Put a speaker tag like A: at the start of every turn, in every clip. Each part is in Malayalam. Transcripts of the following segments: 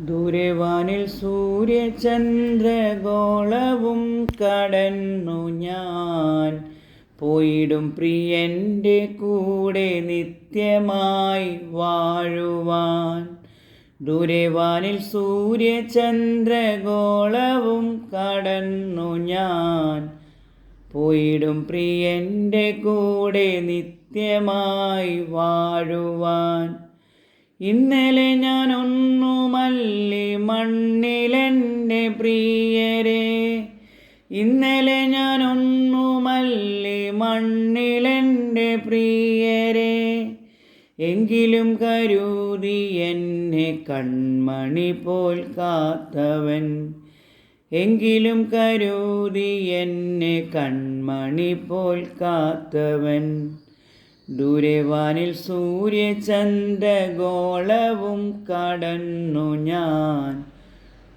A: ദൂരവാനിൽ സൂര്യചന്ദ്രഗോളവും കടന്നു ഞാൻ. പോയിടും പ്രിയന്റെ കൂടെ നിത്യമായി വാഴുവാൻ. ദൂരവാനിൽ സൂര്യചന്ദ്രഗോളവും കടന്നു ഞാൻ. പോയിടും പ്രിയന്റെ കൂടെ നിത്യമായി വാഴുവാൻ. ഇന്നലെ ഞാൻ ഒന്നുമല്ലി മണ്ണിലെന്റെ പ്രിയരെ. ഇന്നലെ ഞാൻ ഒന്നുമല്ലി മണ്ണിലെന്റെ പ്രിയരെ. എങ്കിലും കരുതി എന്നെ കൺമണി പോൽ കാത്തവൻ. എങ്കിലും കരുതി എന്നെ കൺമണി പോൽ കാത്തവൻ. ദൂരവാനിൽ സൂര്യചന്ദ്രഗോളവും കടന്നു ഞാൻ.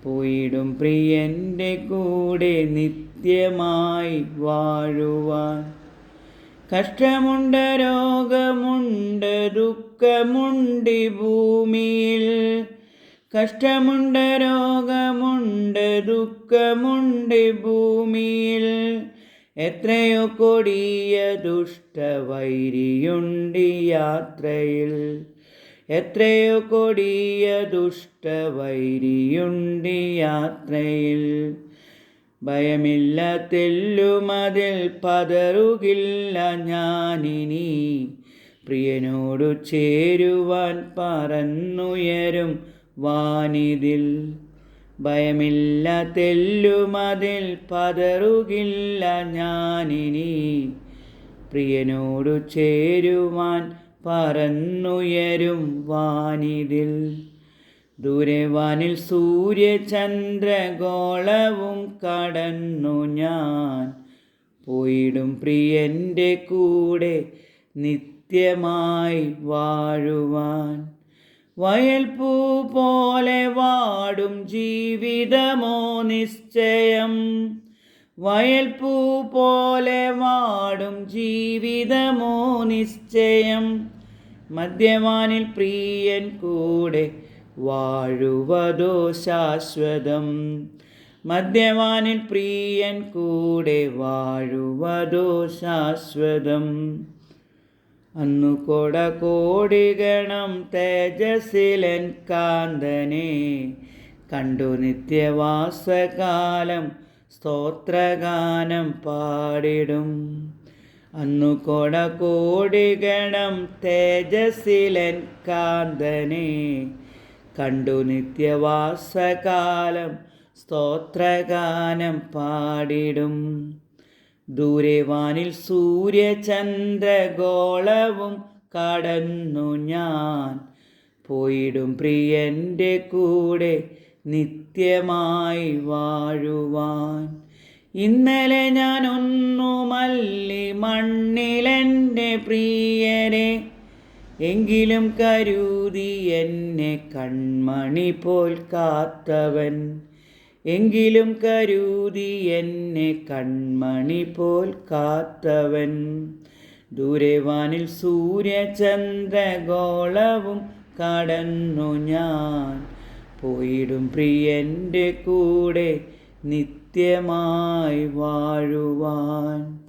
A: പോയിടും പ്രിയന്റെ കൂടെ നിത്യമായി വാഴുവാൻ. കഷ്ടമുണ്ട് രോഗമുണ്ട് ദുഃഖമുണ്ട് ഭൂമിയിൽ. കഷ്ടമുണ്ട് രോഗമുണ്ട് ദുഃഖമുണ്ട് ഭൂമിയിൽ. എത്രയോ കൊടിയ ദുഷ്ടവൈരിയുണ്ട് വൈരിയുണ്ടി യാത്രയിൽ എത്രയോ കൊടിയ ദുഷ്ടവൈരിയുണ്ട് വൈരിയുണ്ടി യാത്രയിൽ ഭയമില്ല തെല്ലുമതിൽ പതറുകില്ല ഞാനിനി. പ്രിയനോടു ചേരുവാൻ പറന്നുയരും വാനിതിൽ. ഭയമില്ല തെല്ലുമതിൽ പതറുകില്ല ഞാനിനി. പ്രിയനോടു ചേരുവാൻ പറന്നുയരും വാനിതിൽ. ദൂരവാനിൽ സൂര്യചന്ദ്രഗോളവും കടന്നു ഞാൻ. പോയിടും പ്രിയന്റെ കൂടെ നിത്യമായി വാഴുവാൻ. വയൽപ്പൂ പോലെ വാടും ജീവിതമോ നിശ്ചയം. വയൽപ്പൂ പോലെ വാടും ജീവിതമോ നിശ്ചയം. മദ്യവാനിൽ പ്രിയൻ കൂടെ വാഴുവതോ ശാശ്വതം. മദ്യവാനിൽ പ്രിയൻ കൂടെ വാഴുവതോ ശാശ്വതം. അന്നു കൊട കോടിഗണം തേജസ്സിലൻ കാന്തനെ. കണ്ടു നിത്യവാസകാലം സ്തോത്രഗാനം പാടിടും. അന്നു കൊട കോടിഗണം തേജസ്സിലൻ കാന്തനെ. കണ്ടു നിത്യവാസകാലം സ്തോത്രഗാനം പാടിടും. ദൂരവാനിൽ സൂര്യചന്ദ്രഗോളവും കടന്നു ഞാൻ. പോയിടും പ്രിയന്റെ കൂടെ നിത്യമായി വാഴുവാൻ. ഇന്നലെ ഞാൻ ഒന്നുമല്ലി മണ്ണിലെന്റെ പ്രിയരെ എങ്കിലും കരുതി എന്നെ കൺമണി പോൽ കാത്തവൻ. എങ്കിലും കരുതി എന്നെ കൺമണി പോൽ കാത്തവൻ. ദൂരവാനിൽ സൂര്യചന്ദ്രഗോളവും കടന്നു ഞാൻ. പോയിടും പ്രിയന്റെ കൂടെ നിത്യമായി വാഴുവാൻ.